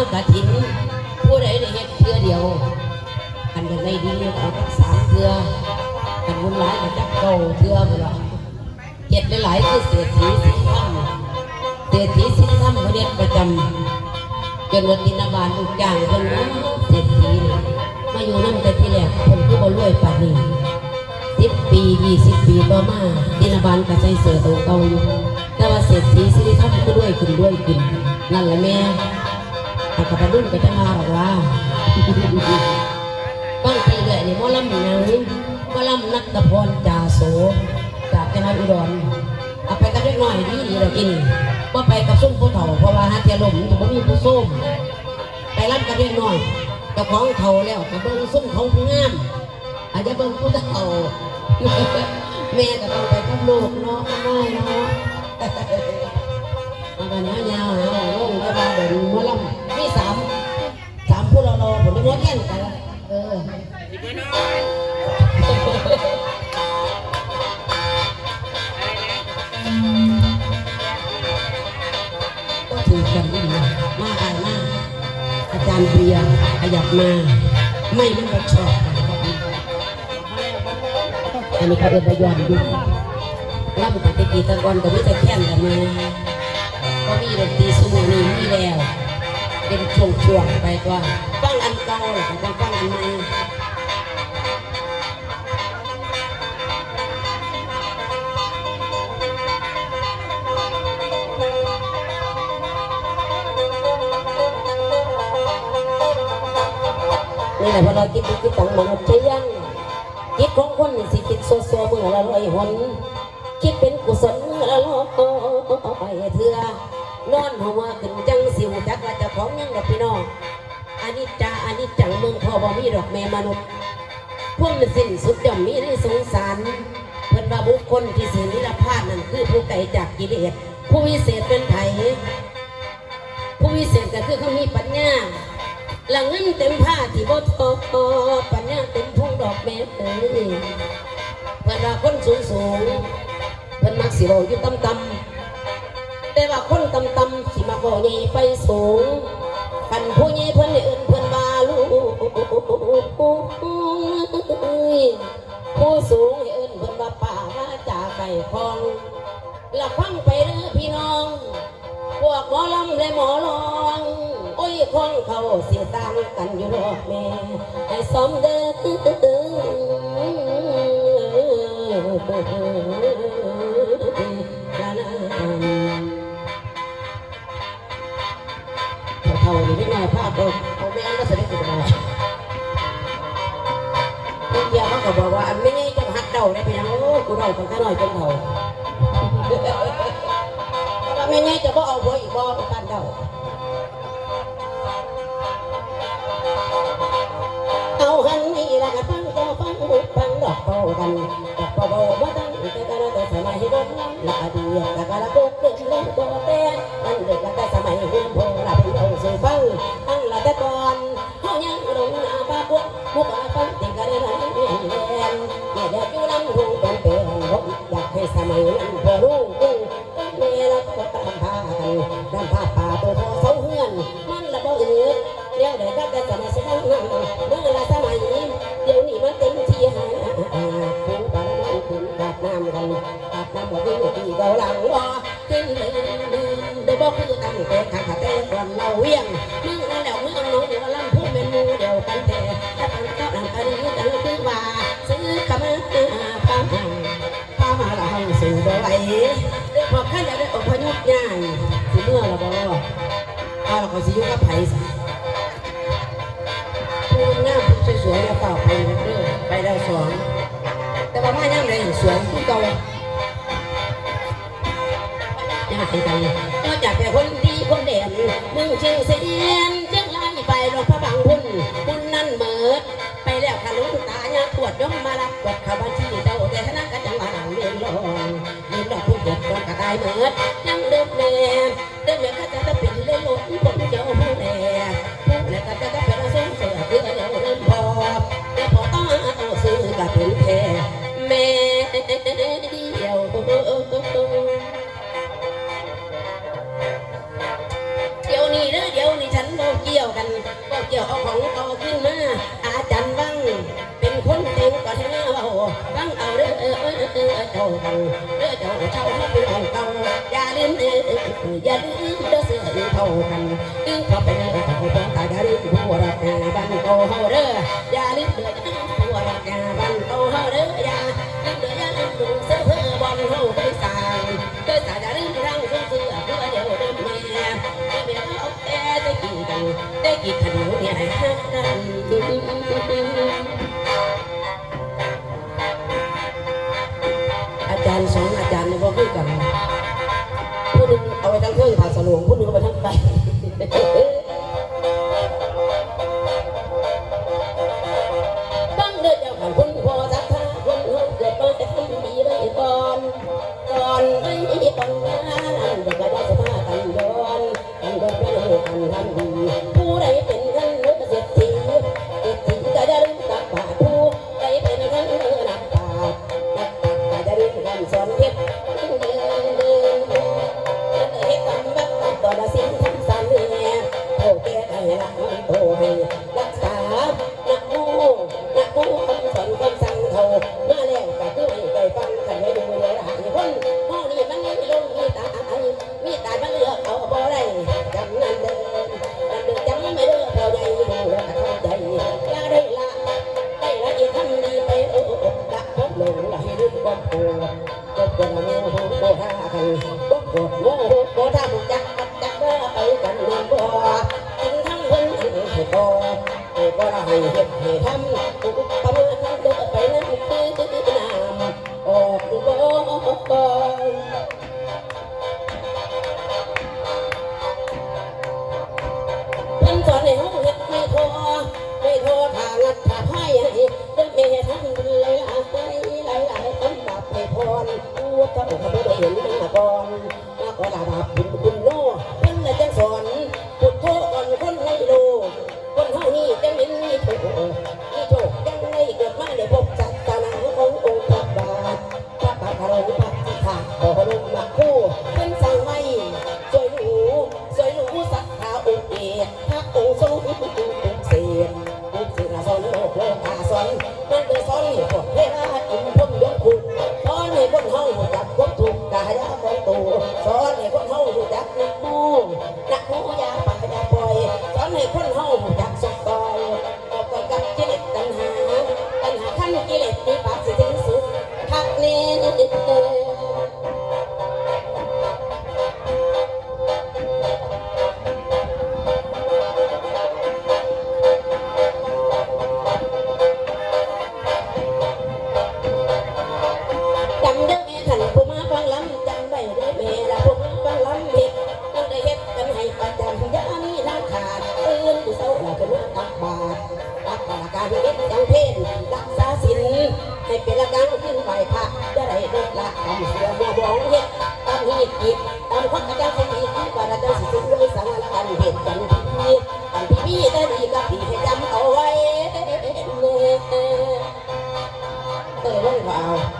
ากระถิน ผู้ใดได้เฮ็ดเพื่อเดียว อันยังได้ดีเอาทั้งสามเพื่ออันวุ่นหลายก็จักเก่าเพื่อบ่ล่ะเฮ็ดหลายๆคือเศรษฐีสินธรรมเศรษฐีสินธรรมเขาเด็ดประจำจนวันตินาบาลลูกจ้างเพิ่นว่าเศรษฐีมาอยู่นั่นแต่ที่แรกเพิ่นคือบ่รวยปานนี้สิบปียี่สิบปีต่อมาตินาบาลก็ใช้เสือตัวเก่าอยู่แต่ว่าเศรษฐีสิริธรรมก็ด้วยขึ้นด้วยขึ้นนั่นแหละแม่ แต่กับรุ่นก็จะมาหรอกว่าบางทีเลยนี่มอลำหนังหมอลำนักตะพรจ่าโสจากจังหวัดอุดรเอาไปกับเล็กน้อยดีดีเรากินว่าไปกับส้มผู้เฒ่าเพราะว่าฮาเทียลมมันมีผู้ส้มไปรับกับเล็กน้อยเจ้าของเฒ่าแล้วกับเบิ้งส้มขาผู้งามอาจจะเบิ้งผู้เฒ่าแม่ก็ต้องไปกับลูกเนาะน้อยเนาะมันก็เนี้ยาวหาลงก็มาเดินมอลำ หมดแค่นกันเออก็ถือกันนี่นะมาอายมาอาจารย์เบียร์ขยับมา ไม่มันก็ชอบอันนี้เขาเอื้อไปย้อนดูล่ำแต่ตะกี้ตะกอนก็ไม่จะแค่นกันมาก็มีดนตรีสมุนีมีแล้ว เป็นช่วงๆไปตัวฟังอันเก่าหรือฟังฟังอันใหม่นี่แหละพอเราคิดคิดตังมนุษย์ใช่ยังคิดของคนนี่สิคิดโซโซเมื่อละร้อยหนคิดเป็นกุศลเมื่อละร้อยเถื่อนอนหัวขึ้นจัง สิวจักว่าเจะของยังดอกพี่น้องอันนี้จาอันนี้จังเมืองพอบ่มีดอกแม่มนุษย์พวกมันสิ้นสุดย่อมมีในสงสารเพิ่นว่าบุคคลที่สินิรพาดนั่นคือผู้ไกลจากกิเลสผู้วิเศษเป็นไผผู้วิเศษก็คือเขามีปัญญาหลังเงินเต็มผ้าที่บ่ทอปัญญาเต็มทุ่งดอกแม่เอ้ยเพิ่นว่าคนสูงสูงเพิ่นมักสิโลอยู่ต่ำๆ แต่ว่าคนต่ำต่ำๆสิมาบ่ใหญ่ไปสูงคันผู้ใหญ่เพิ่นเอิ้นเพิ่นว่าลูกผู้สูงเอิ้นเพิ่นว่าป่าว่าจ่าไก่พองละฟังไปเด้อพี่น้อง พวกหมอลำและหมอลองโอ้ยของเขาเสียต่างกันอยู่ดอกแม่ให้สมเด้อาๆนี่ไม่น่าพลาดเลยเอาแม่ก็แสดงตัวมาพวกยาเขาก็บอกว่าไม่ง่ายจะหักเดาได้ไปยังโอ้กูเดาตั้งแต่หน้อยจนเฒ่าว่าแม่ไงจะบ่เอาบ่อีกบ่ไปกันเดาเอาหันนี่ละกันฟังก็ฟังบุฟังดอกเป่ากันดอกเป่าบาบ่ตั้งแต่กันแต่สมัยโบราณละอดีตกะกะละกุกเกิดเล่นตัวแต่นั่นเด็กแต่สมัยหุ่นโพละเป็นเอาสู่ฟัง แม่เด็กอยู่ลำหูเป็นเป็นผมอยากให้สมัยนั้นพอรู้กุ้งเมละก็ตามพากันดำผ้าป่าตัวพอเสาเฮือน มันละบ่อืดเดี๋ยวเด็กก็จะสมัยสักนั้นเมื่อละสมัยนี้เดี๋ยวนี้มันเต็มที่หาผู้ปานนั้นคุณกาดน้ำกันกาดน้ำบ่วิ่งที่เกาหลังบ่กินเลยได้บ่คือตั้งแต่ข้างขาแต่ก่อนเราเวียงมึงนั่นแหละมึงเอาน้องเดี๋ยวลำพูเป็นมูเดียวกันแต่ถ้าตั้งเจ้าหลังกันนี้กัน ไหวพอข้าจะได้อพยพง่ายสิเมื่อละบ่เอาละเขาสิยุกับไผสิผู้งามผู้สวยๆแล้วเปล่าไปเด้อยไปแล้วสองแต่ว่ามายังไงสวยผู้เก่ายังไงกันนอกจากแต่คนดีคนเด่นมึงเชียงเสียนเชียงรายไปหลวงพระบางพุ่นพุ่นนั่นเหมิดไปแล้วขาลุงตาเนี่ยปวดย่อมมารับกดขบัญชีเจ้าแต่คณะก็จังหวะเรียนรอ ได้เบิดยังเดิมแม่เดิมแบันโตเฮาเด้อยาลิ้มเดือดน้ำตัวรักยาบันโตเฮาเด้อยาลิ้มเดือดยาลืงดูเสื้อเพื่อบอลเอาไปสายเคยสายยาลิ้มรังเพื่อเพื่อเพื่อเดี๋ยวเดิมมาไม่เบี้ยวเอาแต่ได้กินกันได้กินขนมเนี่ยให้างกกันอาจารย์สองอาจารย์เนี่ยบอกด้วยกันผู้หนึ่งเอาไปทั้งเครื่องผ่าสลวงผู้หนึ่งเอาไปทั้งไป 看烽火在 บกบกโมโหโกทจักักจักไปกันเรื่องบ่จึงทำเพิ่นถึงให้บ่ให้บ่ให้เฮ็ดให้ทำ oh, oh. ยังขึ้นไปพระจะได้เด็ดละทำเสือบัวบองเห็ดทำหีดกิจทำคนอาจารย์คงอีกที่ปราจารย์สิทด้วยสังวรกันเห็ดกันพี่กันพี่พี่ได้ดีกับพี่ให้จำเอาไว้เออเออเออเออเออเออเออ